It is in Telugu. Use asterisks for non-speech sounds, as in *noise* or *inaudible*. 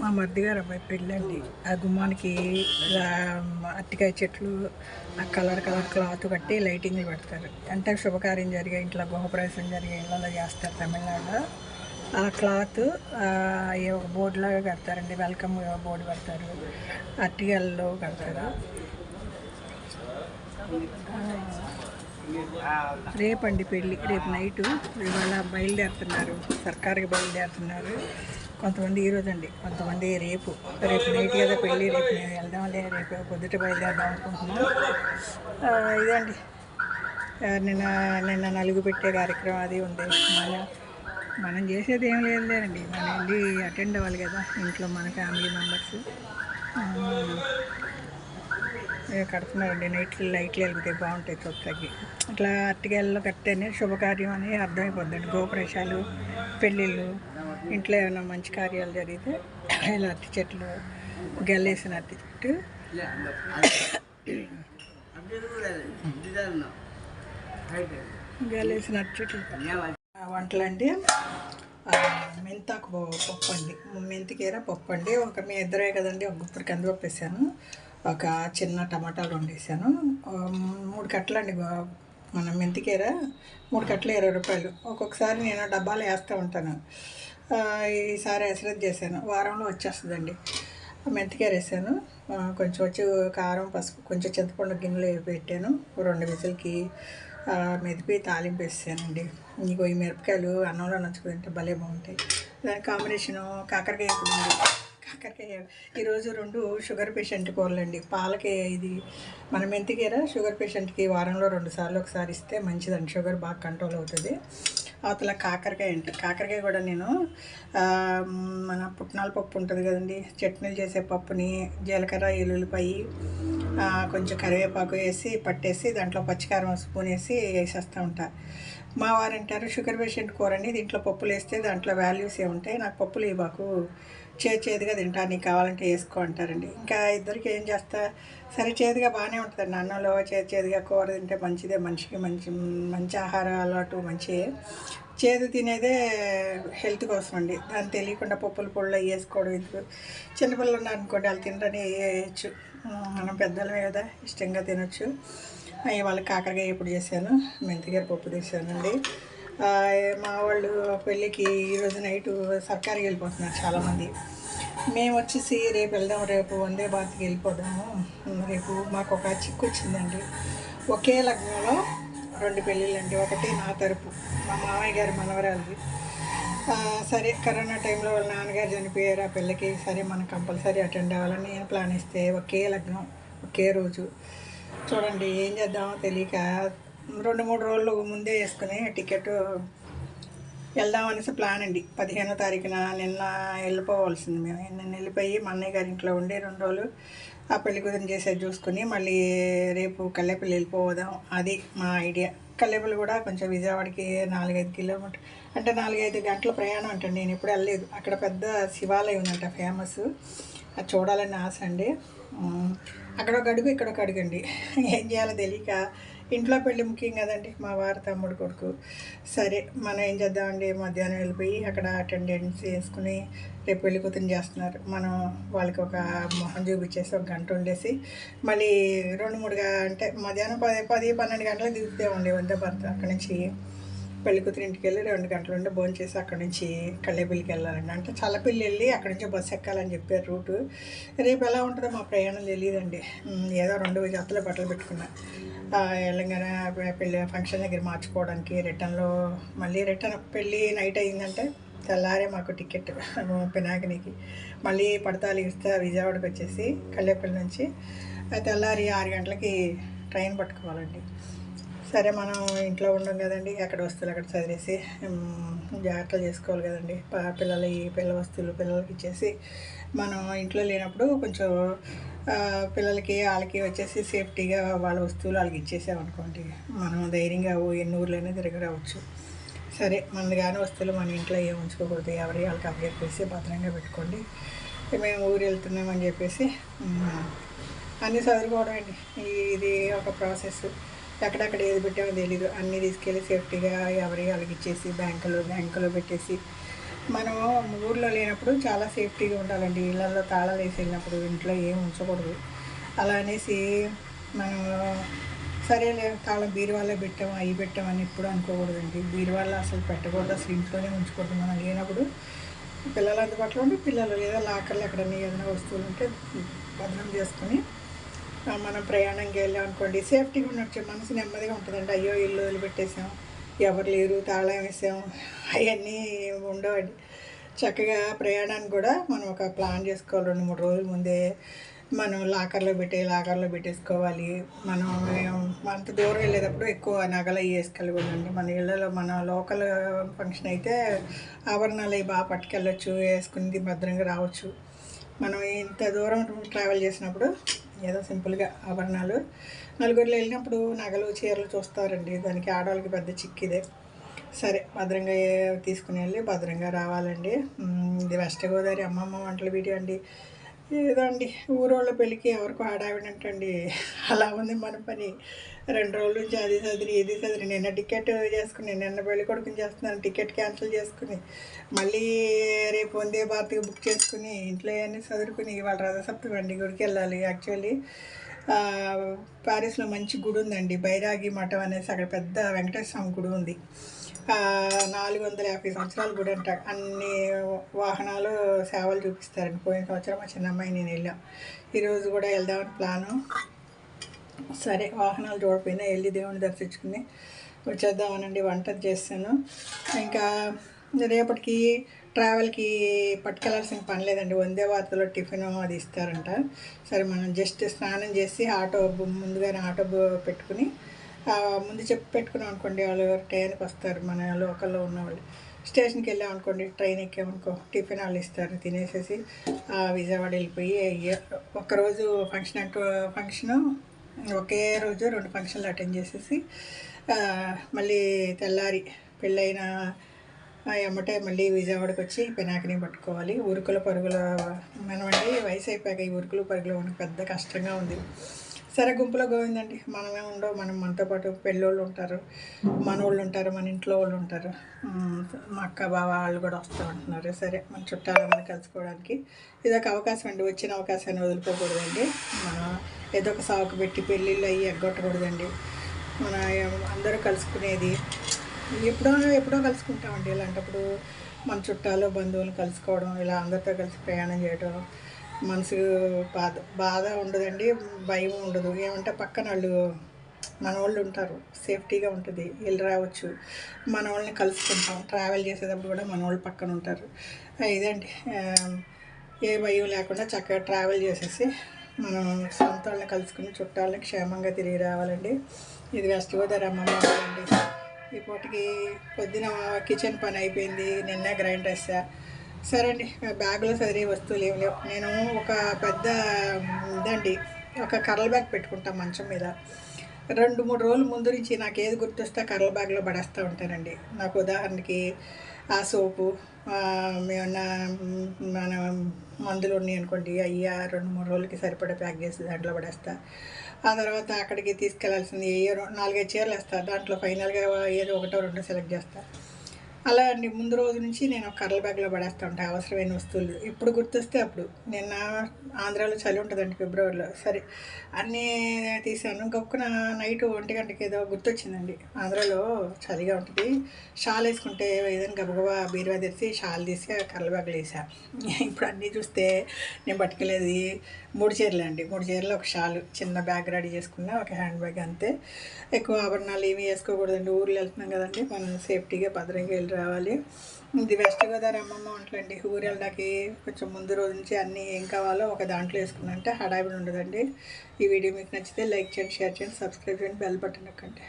మా మరిది గారు అబ్బాయి పెళ్ళండి. ఆ గుమ్మానికి అట్టికాయ అరటికాయ చెట్లు ఆ కలర్ కలర్ క్లాత్ కట్టి లైటింగ్లు పెడతారు. అంటే శుభకార్యం జరిగే ఇంట్లో గృహప్రవేశం జరిగే ఇళ్ళలో చేస్తారు తమిళనాడులో. ఆ క్లాత్ ఒక బోర్డు లాగా కడతారండి. వెల్కమ్ బోర్డు కడతారు అరటికాయల్లో కడతారు. రేపండి పెళ్ళి. రేపు నైటు ఇవాళ బయలుదేరుతున్నారు. సర్కారుకి బయలుదేరుతున్నారు. కొంతమంది ఈ రోజు అండి కొంతమంది రేపు రేపు నైట్ కదా పెళ్ళి రేపు నేను వెళ్దాంలే రేపు పొద్దుట బయలుదేరదాం అనుకుంటున్నాను ఇదండి. నిన్న నిన్న నలుగు పెట్టే కార్యక్రమం అది ఉంది. మన మనం చేసేది ఏం లేదు లేదండి మనం వెళ్ళి అటెండ్ అవ్వాలి కదా ఇంట్లో మన ఫ్యామిలీ మెంబర్స్ కడుతున్నారండి. నైట్లు లైట్లు వెలిగితే బాగుంటాయి చూస్తాకి ఇట్లా అరటికాయల్లో కట్టేనే శుభకార్యం అని అర్థమైపోద్దండి. గోపురేషాలు పెళ్ళిళ్ళు ఇంట్లో ఏమైనా మంచి కార్యాలు జరిగితే ఇలా అరటి చెట్లు గెల్లేసిన అరటి చెట్టు. గెల్లేసిన అరటి చెట్లు. వంటలు అండి ఆ, మెంతాకు పప్పు అండి. మెంతికీర పప్పు అండి. ఒక మీ ఇద్దరే కదండి ఒక గుప్పుడు కందిపప్పు వేసాను. ఒక చిన్న టమాటాలు వండేసాను మూడు కట్టలు అండి మన మెంతికీర. మూడు కట్టలు ఇరవై రూపాయలు. ఒక్కొక్కసారి నేను డబ్బాలు వేస్తూ ఉంటాను. ఈసారి ఎసరత్ చేశాను. వారంలో వచ్చేస్తుందండి. మెంతికీర వేసాను. కొంచెం వచ్చి కారం పసుపు కొంచెం చింతపండు గిన్నెలో పెట్టాను. రెండు విసులకి మెదిపి తాలింపు వేసానండి. ఇంకో ఈ మిరపకాయలు అన్నంలో నంచుకుని తింటే భలే బాగుంటాయి. దాని కాంబినేషను కాకరకాయ ఉంది. కాకరకాయ ఈరోజు రెండు షుగర్ పేషెంట్ కూరలండి. పాలకి ఇది. మన మెంతికీర షుగర్ పేషెంట్కి వారంలో రెండు సార్లు ఒకసారి ఇస్తే మంచిదండి. షుగర్ బాగా కంట్రోల్ అవుతుంది. అవతల కాకరకాయ అండి. కాకరకాయ కూడా నేను మన పుట్నాల పప్పు ఉంటుంది కదండి చట్నీలు చేసే పప్పుని జీలకర్ర ఎల్లుల్లిపాయి కొంచెం కరివేపాకు వేసి పట్టేసి దాంట్లో పచ్చికారం స్పూన్ వేసి వేసేస్తూ ఉంటా. మా వారు అంటారు షుగర్ పేషెంట్ కూర అని దీంట్లో పప్పులు వేస్తే దాంట్లో వాల్యూస్ ఏముంటాయి నాకు పప్పులు ఇవ్వకు. చేదు చేదుగా తింటా నీకు కావాలంటే వేసుకో అంటారండి. ఇంకా ఇద్దరికి ఏం చేస్తా? సరే చేదుగా బాగానే ఉంటుందండి. అన్నంలో చేదు చేదుగా కూర తింటే మంచిదే మనిషికి మంచి మంచి ఆహార అలవాటు మంచిదే చేదు తినేదే హెల్త్ కోసం అండి. దాన్ని తెలియకుండా పప్పులు పొళ్ళు వేసుకోవడం ఎందుకు? చిన్నపిల్లలు ఉన్నారనుకోండి వాళ్ళు తినరని వేయచ్చు. మనం పెద్దలమే కదా ఇష్టంగా తినొచ్చు. అవి వాళ్ళకి కాకరకాయ ఎప్పుడు చేశాను? మెంతిగారి పప్పు తీసానండి మా వాళ్ళు పెళ్ళికి ఈరోజు నైటు సర్కారికి వెళ్ళిపోతున్నారు చాలామంది. మేము వచ్చేసి రేపు వెళ్దాం రేపు వందే భారత్కి వెళ్ళిపోదాము. రేపు మాకు ఒక చిక్కు వచ్చిందండి. ఒకే లగ్నంలో రెండు పెళ్ళిళ్ళండి. ఒకటి నా తరపు మా మామయ్య గారి మనవరాలది. సరే కరోనా టైంలో వాళ్ళ నాన్నగారు చనిపోయారు. ఆ పిల్లకి సరే మనం కంపల్సరీ అటెండ్ అవ్వాలని నేను ప్లాన్ ఇస్తే ఒకే లగ్నం ఒకే రోజు. చూడండి ఏం చేద్దామో తెలియక రెండు మూడు రోజులు ముందే వేసుకుని టికెట్ వెళ్దామనేసి ప్లాన్ అండి. పదిహేనో తారీఖున నిన్న వెళ్ళిపోవాల్సింది మేము. నిన్న వెళ్ళిపోయి మా అన్నయ్య గారి ఇంట్లో ఉండి రెండు రోజులు ఆ పెళ్ళి కుదిరి చేసేది చూసుకుని మళ్ళీ రేపు కల్లేపల్లి వెళ్ళిపోదాం. అది మా ఐడియా. కల్లేపల్లి కూడా కొంచెం విజయవాడకి నాలుగైదు కిలోమీటర్ అంటే నాలుగైదు గంటల ప్రయాణం అంటండి నేను ఎప్పుడు వెళ్ళలేదు. అక్కడ పెద్ద శివాలయం ఉందంట ఫేమస్. అది చూడాలని ఆశ అండి. అక్కడ ఒక అడుగు ఇక్కడ ఒక అడుగు అండి. ఏం చేయాలో తెలియక ఇంట్లో పెళ్ళి ముఖ్యం కదండి మా వారి తమ్ముడు కొడుకు. సరే మనం ఏం చేద్దామండి మధ్యాహ్నం వెళ్ళిపోయి అక్కడ అటెండెన్స్ వేసుకుని రేపు పెళ్ళి కూతురు చేస్తున్నారు. మనం వాళ్ళకి ఒక మొహం చూపించేసి ఒక గంట ఉండేసి మళ్ళీ రెండు మూడుగా అంటే మధ్యాహ్నం పది పది పన్నెండు గంటలకు దిగుతామండి వంద భర్త అక్కడి నుంచి. పెళ్ళి కూతురు ఇంటికి వెళ్ళి రెండు గంటల నుండి భోజనం చేసి అక్కడి నుంచి కళ్ళేపల్లికి వెళ్ళాలండి. అంటే చల్లపల్లి వెళ్ళి అక్కడి నుంచి బస్సు ఎక్కాలని చెప్పారు రూటు. రేపు ఎలా ఉంటుందో మా ప్రయాణం తెలియదండి. ఏదో రెండు జతలు బట్టలు పెట్టుకున్నా. ఆ, వెళ్ళంగానే పెళ్ళి ఫంక్షన్ దగ్గర మార్చుకోవడానికి రిటర్న్లో మళ్ళీ రిటర్న్ పెళ్ళి నైట్ అయిందంటే తెల్లారే మాకు టికెట్ *laughs* పినాకినికి. మళ్ళీ పడతాలు ఇస్తా విజయవాడకి వచ్చేసి కళ్ళేపల్లి నుంచి. తెల్లారి ఆరు గంటలకి ట్రైన్ పట్టుకోవాలండి. సరే మనం ఇంట్లో ఉండం కదండి ఎక్కడ వస్తువులు అక్కడ చదివేసి జాగ్రత్తలు చేసుకోవాలి కదండి. పిల్లలు పిల్లల ఈ పిల్ల వస్తువులు పిల్లలకి ఇచ్చేసి మనం ఇంట్లో లేనప్పుడు కొంచెం పిల్లలకి వాళ్ళకి వచ్చేసి సేఫ్టీగా వాళ్ళ వస్తువులు వాళ్ళకి ఇచ్చేసామనుకోండి మనం ధైర్యంగా ఎన్ని ఊర్లైనా తిరిగి రావచ్చు. సరే మనది కానీ వస్తువులు మన ఇంట్లో ఏం ఉంచుకోకూడదు. ఎవరి వాళ్ళకి అప్పచెప్పేసి భద్రంగా పెట్టుకోండి. మేము ఊరు వెళ్తున్నామని చెప్పేసి అన్నీ చదువుకోవడం అండి. ఇది ఒక ప్రాసెస్. ఎక్కడెక్కడ ఏది పెట్టామో తెలీదు. అన్నీ తీసుకెళ్ళి సేఫ్టీగా ఎవరి వాళ్ళకి ఇచ్చేసి బ్యాంకులో బ్యాంకులో పెట్టేసి మనం ఊర్లో లేనప్పుడు చాలా సేఫ్టీగా ఉండాలండి. ఇళ్ళల్లో తాళాలు వేసి వెళ్ళినప్పుడు ఇంట్లో ఏం ఉంచకూడదు. అలా అనేసి మనం సరేలే తాళం బీరువాలో పెట్టాం అవి పెట్టామని ఎప్పుడు అనుకోకూడదండి. బీరువాలో అసలు పెట్టకూడదు అసలు ఇంట్లోనే ఉంచకూడదు. మనం లేనప్పుడు పిల్లలు అందుబాటులో ఉంటే పిల్లలు లేదా లాకర్లు ఎక్కడన్నా ఏదైనా వస్తువులు ఉంటే భద్రం చేసుకొని మనం ప్రయాణంకి వెళ్ళాం అనుకోండి సేఫ్టీగా ఉండొచ్చు మనసు నెమ్మదిగా ఉంటుందండి. అయ్యో ఇల్లు వదిలిపెట్టేసాం. ఎవరు లేరు తాళం వేసాం అవన్నీ ఉండవండి. చక్కగా ప్రయాణాన్ని కూడా మనం ఒక ప్లాన్ చేసుకోవాలి. రెండు మూడు రోజుల ముందే మనం లాకర్లో పెట్టే లాకర్లో పెట్టేసుకోవాలి. మనం అంత దూరం వెళ్ళేటప్పుడు ఎక్కువ నగలు అవి వేసుకెళ్ళకూడదండి మన ఇళ్ళలో మన లోకల్ ఫంక్షన్ అయితే ఆభరణాలు అవి బాగా పట్టుకెళ్ళచ్చు వేసుకుని భద్రంగా రావచ్చు. మనం ఇంత దూరం ట్రావెల్ చేసినప్పుడు ఏదో సింపుల్గా ఆభరణాలు నలుగురిలో వెళ్ళినప్పుడు నగలు చీరలు చూస్తారండి. దానికి ఆడవాళ్ళకి పెద్ద చిక్కిదే. సరే భద్రంగా తీసుకుని వెళ్ళి భద్రంగా రావాలండి. ఇది వెస్ట్ గోదావరి అమ్మమ్మ వంటల వీడియో అండి. ఏదో అండి ఊరోళ్ళ పెళ్ళికి ఎవరికో ఆడావిడంటండి అలా ఉంది మన పని. రెండు రోజుల నుంచి అది చదివి ఇది చదివి నిన్న టికెట్ చేసుకుని నిన్న పెళ్ళి కొడుకుని చేస్తున్నాను. టికెట్ క్యాన్సిల్ చేసుకుని మళ్ళీ రేపు వందే భారతికి బుక్ చేసుకుని ఇంట్లో అన్నీ చదువుకుని ఇవాళ రథసప్తమి అండి. గుడికి వెళ్ళాలి యాక్చువల్లీ. ప్యారిస్లో మంచి గుడి ఉందండి. బైరాగి మఠం అనేసి అక్కడ పెద్ద వెంకటేశ్వర స్వామి గుడి ఉంది. నాలుగు వందల యాభై సంవత్సరాల గుడి అంట. అన్ని వాహనాలు సేవలు చూపిస్తారండి. పోయిన సంవత్సరం మా చిన్న అమ్మాయి నేను వెళ్ళాం. ఈరోజు కూడా వెళ్దామని ప్లాను. సరే వాహనాలు చూడపోయినా వెళ్ళి దేవుని దర్శించుకుని వచ్చేద్దామనండి. వంట చేస్తాను. ఇంకా రేపటికి ట్రావెల్కి పట్టుకెళ్ళాల్సిన పని లేదండి. వందే వార్తలో టిఫిన్ అది ఇస్తారంట. సరే మనం జస్ట్ స్నానం చేసి ఆటో ముందుగానే ఆటో పెట్టుకుని ముందు చెప్పి పెట్టుకున్నాం అనుకోండి వాళ్ళు టైంకి వస్తారు. మన లోకల్లో ఉన్నవాళ్ళు. స్టేషన్కి వెళ్ళాం అనుకోండి ట్రైన్ ఎక్కామనుకో టిఫిన్ వాళ్ళు ఇస్తారు. తినేసేసి ఆ, విజయవాడ వెళ్ళిపోయి ఒకరోజు ఒక్కరోజు ఫంక్షన్ అంటూ ఫంక్షను ఒకే రోజు రెండు ఫంక్షన్లు అటెండ్ చేసేసి మళ్ళీ తెల్లారి పెళ్ళైన ఎమ్మటే మళ్ళీ విజయవాడకి వచ్చి పినాకిని పట్టుకోవాలి. ఉరుకుల పరుగుల మనమండి వయసు అయిపోయాక ఈ ఉరుకుల పరుగులు మనకు పెద్ద కష్టంగా ఉంది. సరే గుంపులో గోవిందండి. మనమే ఉండవు. మనం మనతో పాటు పెళ్ళోళ్ళు ఉంటారు మనోళ్ళు ఉంటారు మన ఇంట్లో వాళ్ళు ఉంటారు. మా అక్క బావ వాళ్ళు కూడా వస్తూ ఉంటున్నారు. సరే మన చుట్టాలందరూ కలుసుకోవడానికి. ఇదొక అవకాశం అండి. వచ్చిన అవకాశాన్ని వదులుకోకూడదండి. మన ఏదో ఒక సాకు పెట్టి పెళ్ళిళ్ళు అయ్యి ఎగ్గొట్టకూడదండి. మన అందరూ కలుసుకునేది ఎప్పుడో ఎప్పుడో కలుసుకుంటామండి. ఇలాంటప్పుడు మన చుట్టాలు బంధువులు కలుసుకోవడం ఇలా అందరితో కలిసి ప్రయాణం చేయడం మనసు బాధ బాధ ఉండదండి భయం ఉండదు. ఏమంటే పక్కన వాళ్ళు మన వాళ్ళు ఉంటారు సేఫ్టీగా ఉంటుంది వెళ్ళి రావచ్చు. మన వాళ్ళని కలుసుకుంటాం ట్రావెల్ చేసేటప్పుడు కూడా మన వాళ్ళు పక్కన ఉంటారు. ఇదండి. ఏ భయం లేకుండా చక్కగా ట్రావెల్ చేసేసి మనం సొంత వాళ్ళని కలుసుకుని చుట్టాలని క్షేమంగా తిరిగి రావాలండి. ఇది వెస్ట్ గోదావరి అమ్మమ్మ అండి. ఈ పూటకి పొద్దున కిచెన్ పని అయిపోయింది నిన్న గ్రైండ్ వేసా సరే అండి బ్యాగ్లో సరే వస్తువులు ఏం లేవు. నేను ఒక పెద్ద ఇదండి ఒక కర్రల బ్యాగ్ పెట్టుకుంటాం మంచం మీద. రెండు మూడు రోజుల ముందు నుంచి నాకు ఏది గుర్తొస్తే కర్రల బ్యాగ్లో పడేస్తూ ఉంటానండి. నాకు ఉదాహరణకి ఆ సోపు ఏమన్నా మన మందులు ఉన్నాయి అనుకోండి అయ్యా రెండు మూడు రోజులకి సరిపడా ప్యాక్ చేసి దాంట్లో పడేస్తా. ఆ తర్వాత అక్కడికి తీసుకెళ్ళాల్సింది ఏ రో- నాలుగైదు చీరలు వేస్తా దాంట్లో ఫైనల్గా ఏదో ఒకటో రెండో సెలెక్ట్ చేస్తా. అలా అండి. ముందు రోజు నుంచి నేను కర్రల బ్యాగ్లో పడేస్తూ ఉంటాను అవసరమైన వస్తువులు. ఎప్పుడు గుర్తొస్తే అప్పుడు. నిన్న ఆంధ్రాలో చలి ఉంటుందండి ఫిబ్రవరిలో. సరే అన్నీ తీసాను. గొప్పన నైట్ ఒంటి గంటకి ఏదో గుర్తొచ్చిందండి. ఆంధ్రాలో చలిగా ఉంటుంది. షాల్ వేసుకుంటే ఏదైనా గబగబా బీరువా తెరిచి షాల్ తీసి ఆ కర్రల బ్యాగ్లో వేసాను ఇప్పుడు అన్నీ చూస్తే నేను పట్టుకెళ్ళేది మూడు చీరలు అండి. మూడు చీరలు ఒక షాలు చిన్న బ్యాగ్ రెడీ చేసుకున్నా ఒక హ్యాండ్ బ్యాగ్ అంతే. ఎక్కువ ఆభరణాలు ఏమీ వేసుకోకూడదండి. ఊర్లో వెళ్తున్నాం కదండి. మనం సేఫ్టీగా భద్రంగా వెళ్ళి రావాలి. ఇది వెస్ట్ గోదావరి అమ్మమ్మ వంటలండి ఊరు వెళ్ళడానికి కొంచెం ముందు రోజు నుంచి అన్నీ ఏం కావాలో ఒక దాంట్లో వేసుకున్నంటే హడావిడి ఉండదండి. ఈ వీడియో మీకు నచ్చితే లైక్ చేయండి షేర్ చేయండి సబ్స్క్రైబ్ చేయండి బెల్ బటన్ నొక్కండి.